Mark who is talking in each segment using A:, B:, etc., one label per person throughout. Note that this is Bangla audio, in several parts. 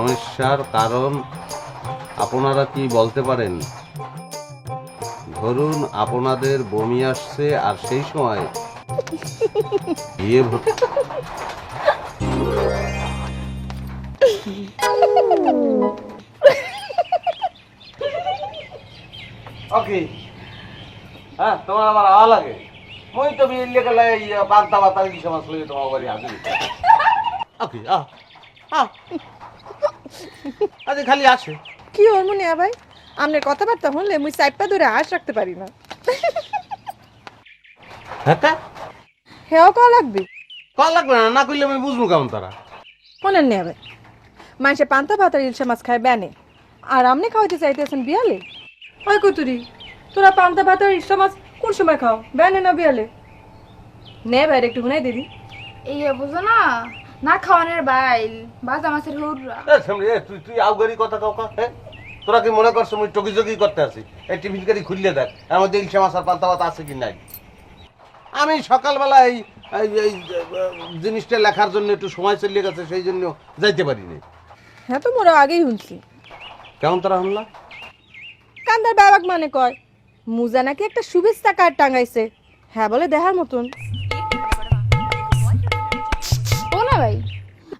A: সমস্যার কারণ আপনারা কি বলতে পারেন? ধরুন আপনাদের বমি আসছে আর সেই সময় বিয়ে
B: ওকে। হ্যাঁ তোমার আমার আওয়া লাগে। মই তো বিয়ে গেলে বাগদা বাতা ইলিশ মাছ লইয়ে তোমার বাড়ি আসি ওকে আহ আহ। আজ খালি আসে।
C: কি ওর মনে ভাই? আপনার কথাবার্তা শুনলে মুই সাইপটা ধরে আশ রাখতে পারি না।
A: হ্যাঁ
C: হেও কওয়া লাগবে?
A: কল লাগবে না না করলে আমি বুঝব কেমন তারা।
C: শোনেন নে ভাই মানুষে পান্তা ভাত আর ইলশা মাছ খায় ব্যানে। আর আপনি খাওয়াইতে চাইতেছেন বিয়ালে? ওই কুতুরি তোরা পান্তা ভাত আর ইলশা মাছ কোন সময় খাও ব্যানে না বিয়ালে? নে ভাই একটু শুনাই দিবি
D: এই বুঝো না না খাওয়ানোর বাইল বাজা মাছের হুররা।
A: এ, সামনে, এ, তুই তুই আউগারি কথা কাউ হ্যাঁ তোরা কি মনে করছ আমি টকি জকি করতে আছি? এই টিফিন কারি খুললে দেখ এর মধ্যে ইলশা মাছ আর পান্তা ভাত আছে কি নাই। আমি সকালবেলা এই এই- এই আহ, জিনিসটা লেখার জন্য একটু সময় চলে গেছে সেই জন্য যাইতে পারিনি।
C: হ্যাঁ তো মোরা আগেই শুনছি।
A: কেমন তারা শুনলা?
C: কান্দার বাবাক মানে কয় মুজা নাকি একটা শুভেচ্ছা কার্ড টাঙাইছে। হ্যাঁ বলে দেখার মতন।
D: ভাই।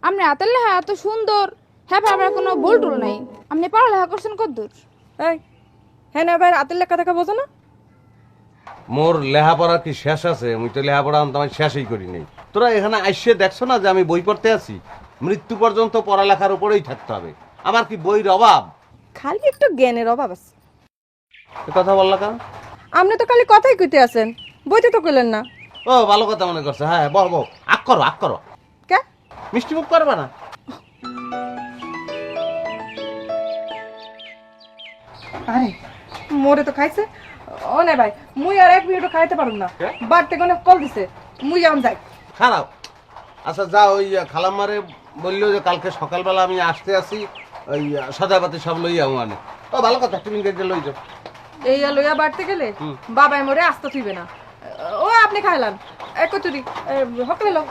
D: আপনি হাতের লেখা এত সুন্দর। হ্যাঁ ভাই আমার কোনো ভুল টুল নাই। আপনি পড়ালেখা করছেন কদ্দূর
C: এই হ্যাঁ না ভাই রাতের লেখা দেখা বোঝো না।
A: মোর লেহাপড়া কি শেষ আছে? আমি তো আনতে আমি শেষই করি নাই। তোরা এখানে আইসে দেখছ না যে আমি বই পড়তে আছি? মৃত্যু পর্যন্ত পড়ালেখার উপরেই থাকতে হবে। আমার কি বইয়ের অভাব?
C: খালি একটু জ্ঞানের অভাব আছে।
A: এ কথা বললা কেন?
C: আপনি তো খালি কথাই কইতে আছেন। বইতে তো কইলেন না।
A: ও ভালো কথা মনে করছে। হ্যাঁ বল বল আক করো আক করো। মিষ্টি মুখ করবে না?
C: আরে মোরে তো খাইছে। ও না ভাই মুই আর এক মিনিটও খাইতে পারুম না। বাড়তে কোনো কল দিছে মুই আম যাই।
A: খারাপ। আচ্ছা যা ওই খালাম্মারে বলল যে কালকে সকালবেলা আমি আসতে আসি ওই সদাপাতি সব লই যাব মানে ও ভালো কথা তুমি কেটে লই যাও।
C: এই লইয়া বাড়তে গেলে। বাবাই মোরে আসতে থইবে না। ও আপনি খাইলাম। এক তুরি হকলে লো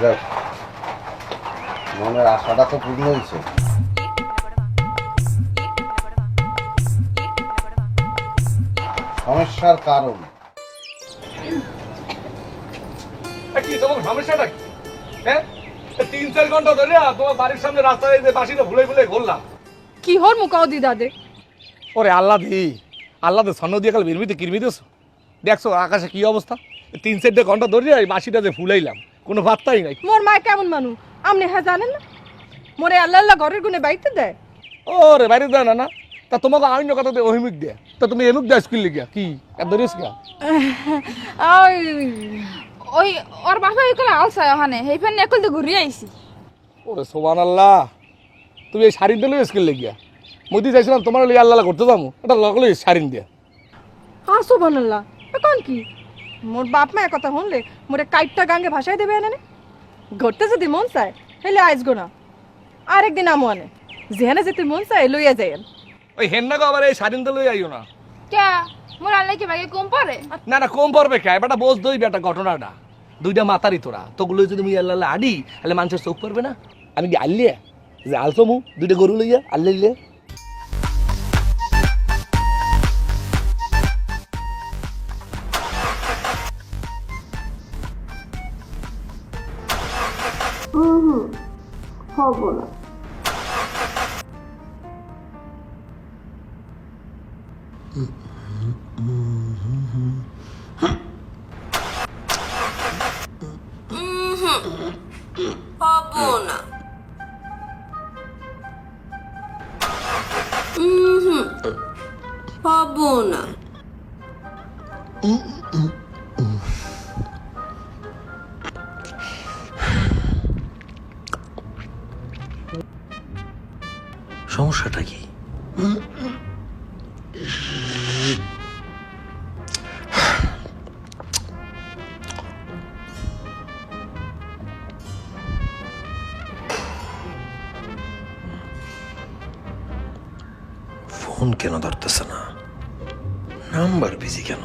A: যাক মনের আশাটা তো পূর্ণ হয়েছে। সমস্যার কারণ।
B: কি তোমার সমস্যাটা কি? হ্যাঁ? তিন চার ঘণ্টা ধরে তোমার বাড়ির সামনে রাস্তায় এই যে বাসিটা ভুলে ভুলে ঘুরলাম।
C: কি হর মুকাও দি দাদে?
B: ওরে আল্লাহ দি আল্লাহ দে সন্ন দিয়ে কাল বিরমিতে কিরমি দিস দেখছ আকাশে কি অবস্থা? তিন চারটে ঘণ্টা ধরে এই বাসিটা যে ফুলাইলাম। কোনো ভাত্তাই নাই।
C: মোর মা কেমন মানু? আপনি হ্যাঁ জানেন না? মোরে আল্লাহ আল্লাহ ঘরের গুনে বাইতে দেয়।
B: ওরে বাইরে দেয় না না। তা তোমাকে অন্য কথা দিয়ে অহিমুখ দেয়। তা তুমি এমুক দেয় স্কুল লিখিয়া কি? এত গা
C: ওই
D: ওই ওর বাপা কলে আলসা ওখানে। সেই ফেন একল দিয়ে ঘুরিয়ে আইছি।
B: ওরে সোবান আল্লাহ তুমি এই শাড়িটা লই স্কুল লিখিয়া মোদি চাইছিলাম তোমার লই আল্লাহ করতে যাব এটা লগলে শাড়ি দিয়া
C: আসো বানাল্লাহ এখন কি? মোর বাপ মা কথা শুনলে মোরে কাইটটা গাঙ্গে ভাষায় দেবে এনে ঘরতে যদি মন চায় হেলে আইসগো না। আরেকদিন আমো আনে। যেখানে যেতে মন চায় লইয়া যায়
B: ওই হেন্না আবার এই শাড়িটা লই আইও না।
D: কে মোর আল্লাহ কি ভাগে কম পারে
B: না না কম পড়বে কে বেটা বোঝ দই বেটা ঘটনাটা। দুইটা মাতারি তোরা। তোগুলো যদি মুই আল্লাহ আডি তাহলে মানুষের চোখ পড়বে না? আমি কি আল্লিয়া? যে আলছো মু দুইটা গরু লইয়া আল্লাইলে
E: হব না হব না
F: সমস্যাটা কি? ফোন কেন ধরতেছে না? নাম্বার বিজি কেন?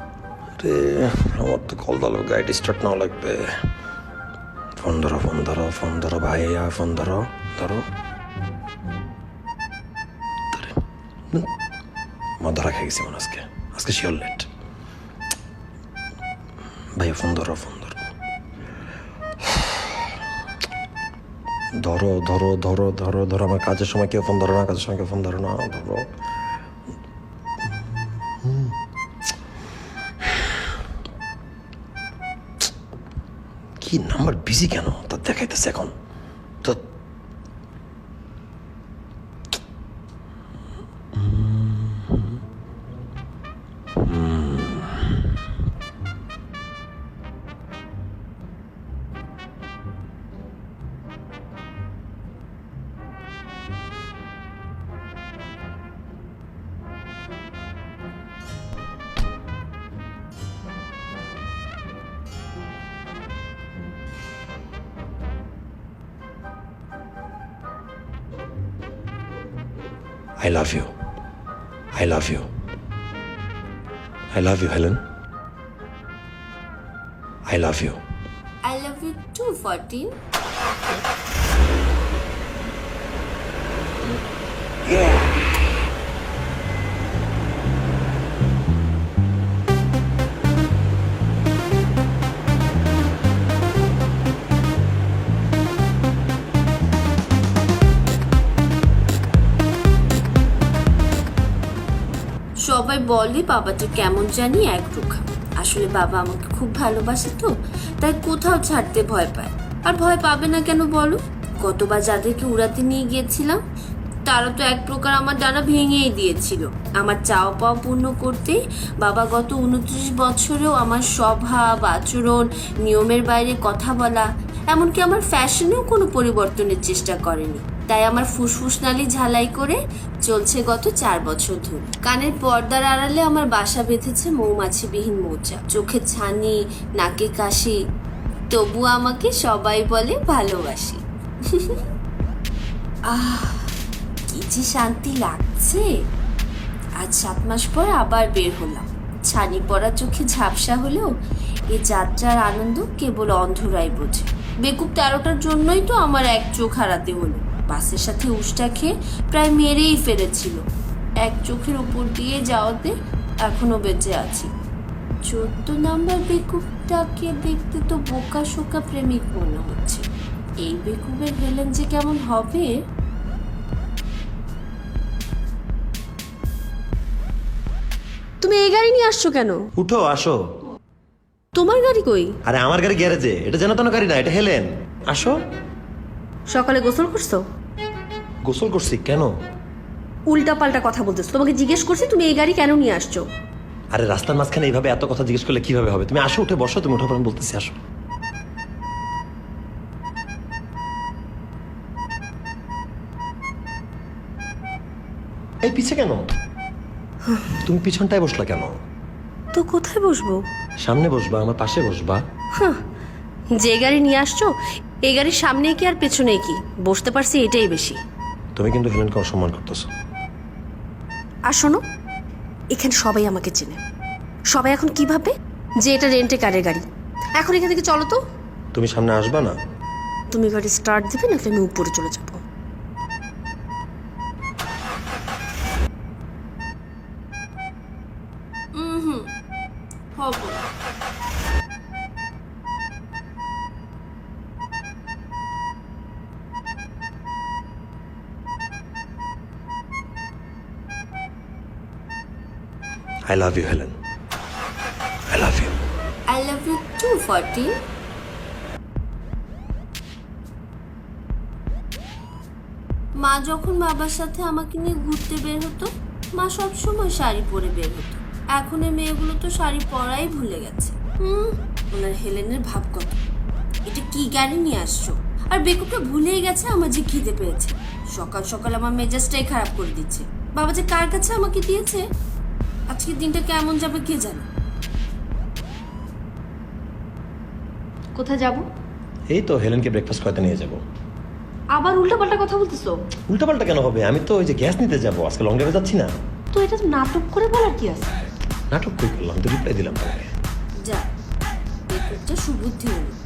F: আরে, আমার তো কল দালো গাড়ি স্টার্ট নাও লাগবে। ফোন ধরো ফোন ধরো ফোন ধরো ভাই ভাইয়া, ফোন ধরো ধরো। ধরে। খেয়ে গেছি মনে আজকে। আজকে শিওর লেট ভাইয়া, ফোন ধরো, ফোন ধরো ধরো ধরো ধরো ধরো, আমার কাজের সময় কেউ ফোন ধরো না, কাজের সময় কেউ ফোন ধরো না, ধরো। কি নাম্বার বিজি কেন? তা দেখাইতেছে এখন। I love you. I love you. I love you, Helen. I love you.
E: I love you too, 14. Yeah! সবাই বলে বাবাটা কেমন জানি একরোখা আসলে বাবা আমাকে খুব ভালোবাসে তো, তাই কোথাও ছাড়তে ভয় পায়। আর ভয় পাবে না কেন বলো? কতবার যাদেরকে উড়াতে নিয়ে গিয়েছিলাম, তারা তো এক প্রকার আমার ডানা ভেঙেই দিয়েছিল। আমার চাওয়া পাওয়া পূর্ণ করতে বাবা গত উনত্রিশ বছরেও আমার স্বভাব, আচরণ, নিয়মের বাইরে কথা বলা, এমনকি আমার ফ্যাশনেও কোনো পরিবর্তনের চেষ্টা করেনি। তাই আমার ফুসফুস নালি ঝালাই করে চলছে গত চার বছর ধরে। কানের পর্দার আড়ালে আমার বাসা বেঁধেছে মৌমাছিবিহীন মৌচা। চোখে ছানি, নাকে কাশি তবু আমাকে সবাই বলে ভালোবাসি। আহ, কি যে শান্তি লাগছে। আজ সাত মাস পর আবার বের হলাম। ছানি পড়া চোখে ঝাপসা হলেও এ যাত্রার আনন্দ কেবল অন্ধরাই বোঝে। বেকুব তেরোটার জন্যই তো আমার এক চোখ হারাতে হলো। বাসের সাথে উষ্টা খেয়ে প্রায় মেরেই ফেলেছিল। এক চোখের উপর দিয়ে যাওয়াতে এখনও বেঁচে আছি। চোদ্দ নাম্বার বেকুবটাকে দেখতে তো বোকা শোকা প্রেমিক মনে হচ্ছে। এই বেকুবের হেলেন যে কেমন হবে?
G: তুমি এই গাড়ি নিয়ে আসছো কেন?
F: উঠো আসো।
G: তোমার গাড়ি কই?
F: আরে আমার গাড়ি গ্যারেজে এটা যেন তেন গাড়ি না এটা হেলেন। আসো।
G: সকালে গোসল করছ?
F: গোসল করছি কেন?
G: উল্টা পাল্টা কথা বলতেছো। তোমাকে জিজ্ঞেস করছি তুমি এই গাড়ি কেন নিয়ে আসছো?
F: আরে রাস্তার মাঝখানে এইভাবে এত কথা জিজ্ঞেস করলে কীভাবে হবে? তুমি আসো উঠে বসো তুমি উঠো বলতেছি আসো। এই পিছে কেন? তুমি পিছনটায় বসলা কেন?
G: তো কোথায় বসবো?
F: সামনে বসবা আমার পাশে বসবা।
G: যে গাড়ি নিয়ে আসছো এই গাড়ির সামনে কি আর পেছনে কি? বসতে পারছি এটাই বেশি।
F: তুমি কিন্তু হেলেনকে অসম্মান করতেছো।
G: আর শোনো এখানে সবাই আমাকে চেনে। সবাই এখন কি ভাবে যে এটা রেন্টে কারের গাড়ি। এখন এখান থেকে চলো তো।
F: তুমি সামনে আসবা না?
G: তুমি গাড়ি স্টার্ট দিবে নাকি আমি উপরে চলে যাব।
F: I love you Helen I love you
E: I love you too fourteen মা যখন বাবার সাথে আমাকে নিয়ে ঘুরতে বের হতো, মা সব সময় শাড়ি পরে বের হতো। এখন মেয়েগুলো তো শাড়ি পরাই ভুলে গেছে। হুম, ওনার হেলেনের ভাব কত? এটা কি গাড়ি নিয়ে আসছো? আর বেকুটা ভুলেই গেছে আমার যে খিদে পেয়েছে। সকাল সকাল আমার মেজাজটাই খারাপ করে দিচ্ছে। বাবা যে কার কাছে আমাকে দিয়েছে? আজকের দিনটা কেমন যাবে কে জানে?
G: কোথায় যাব?
F: এই তো হেলেনকে ব্রেকফাস্ট খাওয়াতে নিয়ে যাব।
G: আবার উল্টা পাল্টা কথা বলতেছো?
F: উল্টাপাল্টা কেন হবে? আমি তো ওই যে গ্যাস নিতে যাব। আজকে লং ড্রাইভে যাচ্ছি না।
G: তো এটা নাটক করে বলার কি আছে?
F: নাটক কই করলাম তো রিপ্লাই দিলাম তোমাকে।
E: যা বেকুবটা সুবুদ্ধি হলো।